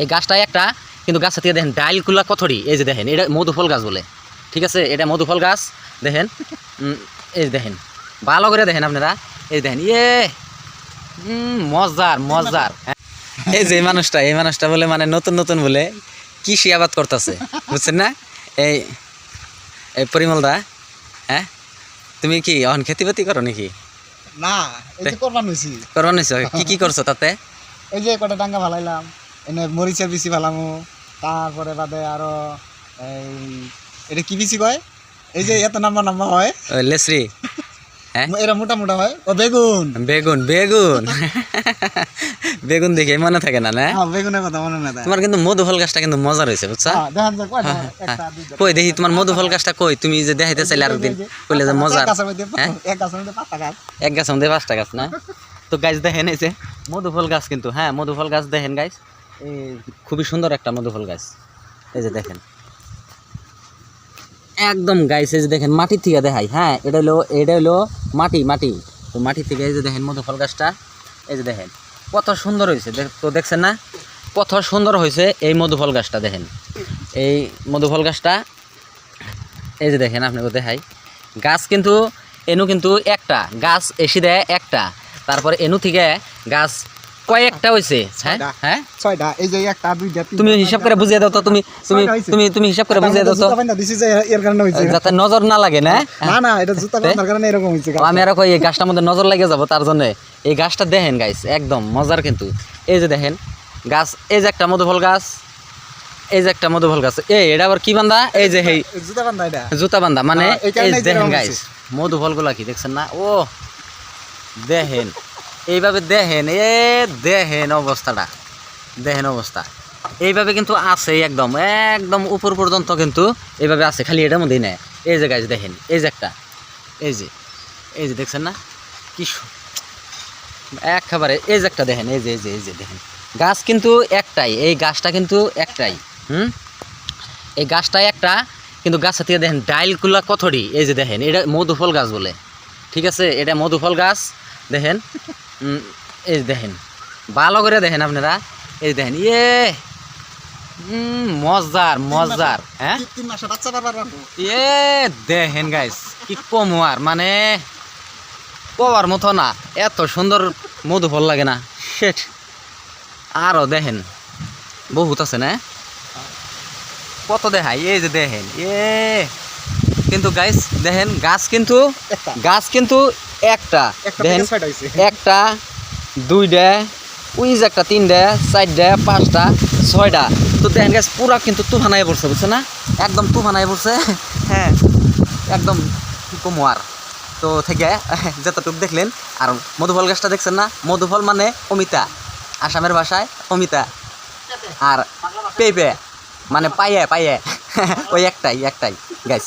এই গাছটা একটা কিন্তু গাছটা থেকে দেখেন ডাইলগুলা কথরি এই যে দেখেন এটা মধুফল গাছ বলে। ঠিক আছে? এটা মধুফল গাছ দেখেন এই দেখেন ভালো করে দেখেন আপনারা এই দেখেন ইয়ে মজার মজার। হ্যাঁ। এই যে মানুষটা এই মানুষটা বলে মানে নতুন নতুন বলে কৃষি আবাদ করতেছে বুঝছেন না? এই এই পরিমল দা হ্যাঁ? তুমি কি অন খেতি বাতি করো নাকি? না করবান হইছি। করো নিছো কি কি করছ তাতে? এই যে কটা ডাঙ্গা ফালাইলাম। এনে মরিচের বিচি ফালামু তারপরে বাদে আরও এই এটা কি বিচি কয়? এই যে এত নাম্বার নাম্বার হয়। লেসরি এরা মোটা মোটা হয়। ও বেগুন। বেগুন বেগুন। বেগুন দেখে মনে থাকে না না? বেগুনের কথা মনে না তোমার কিন্তু মধুফল গাছটা কিন্তু মজা রয়েছে বুঝছ কই দেখি তোমার মধুফল গাছটা কই? তুমি যে দেখাইতে চাইলে আরেকদিন কইলে যে মজার এক গাছের মধ্যে পাঁচটা গাছ। এক মধ্যে পাঁচটা গাছ না? তো গাছ দেখেন এই যে মধুফল গাছ কিন্তু হ্যাঁ মধুফল গাছ দেখেন গাছ খুবই সুন্দর একটা মধুফল গাছ। এই যে দেখেন। একদম গাইস, এই যে দেখেন, মাটির থেকে দেখাই হ্যাঁ এটা হলো এটা হলো মাটি মাটি। তো মাটি থেকে এই যে দেখেন মধুফল গাছটা, এই যে দেখেন, কত সুন্দর হয়েছে। তো দেখছেন না? কত সুন্দর হয়েছে এই মধুফল গাছটা, দেখেন। এই মধুফল গাছটা, এই যে দেখেন, আপনাকে দেখাই। গাছ কিন্তু, এনু কিন্তু একটা, গাছ এসে দেয় একটা। তারপরে এনু থেকে গাছ কয়েকটা হ্যাঁ? হ্যাঁ? ছয়টা। এই যে একটা দুইটা তুমি হিসাব করে বুঝিয়ে দাও তো তুমি তুমি তুমি তুমি হিসাব করে বুঝিয়ে দাও তো। দিছি যে এর কারণে হইছে। যাতে নজর না লাগে না? না না এটা জুতা পাইন্দার কারণে এরকম হইছে আমি আর কই এই গাছটার মধ্যে নজর লাগে যাব তার জন্য। এই গাছটা দেখেন গাইস একদম মজার কিন্তু। এই যে দেখেন গাছ এই যে একটা মধুফল গাছ এই যে একটা মধুফল গাছ। এই এটা আবার কি বান্ধা এই যে এই জুতা পাইন্দা এটা। জুতা বান্ধা মানে হ্যাঁ, এই দেখেন গাইস মধুফলগুলা কি দেখছেন না? ও দেখেন। এইভাবে দেখেন, এ দেখেন অবস্থাটা, দেখেন অবস্থা। এইভাবে কিন্তু আছে একদম একদম উপর পর্যন্ত কিন্তু এইভাবে আছে, খালি এটার মধ্যেই নেয়। এই যে গাছ দেখেন, এই যে একটা, এই যে এই যে দেখছেন না? কি একেবারে এই যে একটা দেখেন, এই যে এই যে এই যে দেখেন। গাছ কিন্তু একটাই, এই গাছটা কিন্তু একটাই, হুম? এই গাছটা একটা, কিন্তু গাছের থেকে দেখেন ডাইলগুলা কথরি এই যে দেখেন, এটা মধুফল গাছ বলে, ঠিক আছে? এটা মধুফল গাছ, দেখেন? এই দেখেন ভালো করে দেখেন আপনারা এই দেখেন ইয়ে মজার মজার হ্যাঁ? এ দেখেন গাইস কি কম আর মানে কবার মতো না এত সুন্দর মধু ফল লাগে না শেট। আরও দেখেন বহুত আছে না? কত দেখাই এই যে দেখেন এ কিন্তু গাইস দেখেন গাছ কিন্তু গাছ কিন্তু একটা। দেখেন একটা দুইটা যে একটা তিনটা চারটা পাঁচটা ছয়টা। তো দেখেন গাছ পুরা কিন্তু তুফান আয় পড়ছে বুঝছে না? একদম তুফান আয় পড়ছে। হ্যাঁ। একদম কুমোয়ার তো থেকে যতটুকু দেখলেন আর মধুফল গাছটা দেখছেন না? মধুফল মানে অমিতা। আসামের ভাষায় অমিতা। আর পেঁপে মানে পাইয়ে পাইয়ে। ওই একটাই একটাই গাছ